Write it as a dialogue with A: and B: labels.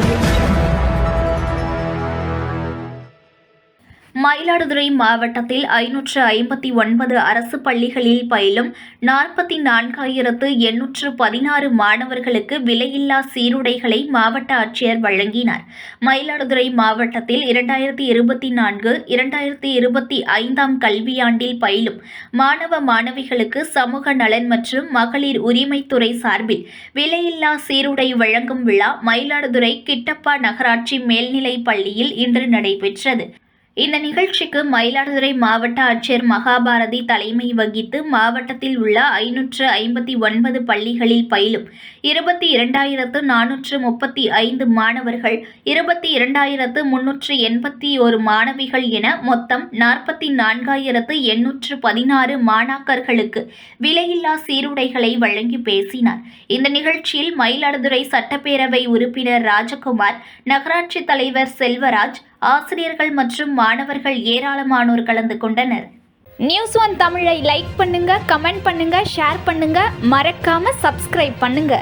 A: audio. Mayiladuthurai மாவட்டத்தில் ஐநூற்று ஐம்பத்தி ஒன்பது அரசு பள்ளிகளில் பயிலும் நாற்பத்தி நான்காயிரத்து எண்ணூற்று பதினாறு மாணவர்களுக்கு விலையில்லா சீருடைகளை மாவட்ட ஆட்சியர் வழங்கினார். மயிலாடுதுறை மாவட்டத்தில் இரண்டாயிரத்தி இருபத்தி நான்கு இரண்டாயிரத்தி இருபத்தி ஐந்தாம் கல்வியாண்டில் பயிலும் மாணவ மாணவிகளுக்கு சமூக நலன் மற்றும் மகளிர் உரிமைத்துறை சார்பில் விலையில்லா சீருடை வழங்கும் விழா மயிலாடுதுறை கிட்டப்பா நகராட்சி மேல்நிலைப் பள்ளியில் இன்று நடைபெற்றது. இந்த நிகழ்ச்சிக்கு மயிலாடுதுறை மாவட்ட ஆட்சியர் மகாபாரதி தலைமை வகித்து மாவட்டத்தில் உள்ள ஐநூற்று ஐம்பத்தி ஒன்பது பள்ளிகளில் பயிலும் இருபத்தி இரண்டாயிரத்து நானூற்று முப்பத்தி ஐந்து மாணவர்கள் இருபத்தி இரண்டாயிரத்து முன்னூற்று எண்பத்தி ஒரு மாணவிகள் என மொத்தம் நாற்பத்தி நான்காயிரத்து எண்ணூற்று பதினாறு மாணாக்கர்களுக்கு விலையில்லா சீருடைகளை வழங்கி பேசினார். இந்த நிகழ்ச்சியில் மயிலாடுதுறை சட்டப்பேரவை உறுப்பினர் ராஜகுமார் நகராட்சி தலைவர் செல்வராஜ் ஆசிரியர்கள் மற்றும் மாணவர்கள் ஏராளமானோர் கலந்து கொண்டனர்.
B: நியூஸ் ஒன் தமிழை லைக் பண்ணுங்க கமெண்ட் பண்ணுங்க ஷேர் பண்ணுங்க. மறக்காம சப்ஸ்கிரைப் பண்ணுங்க.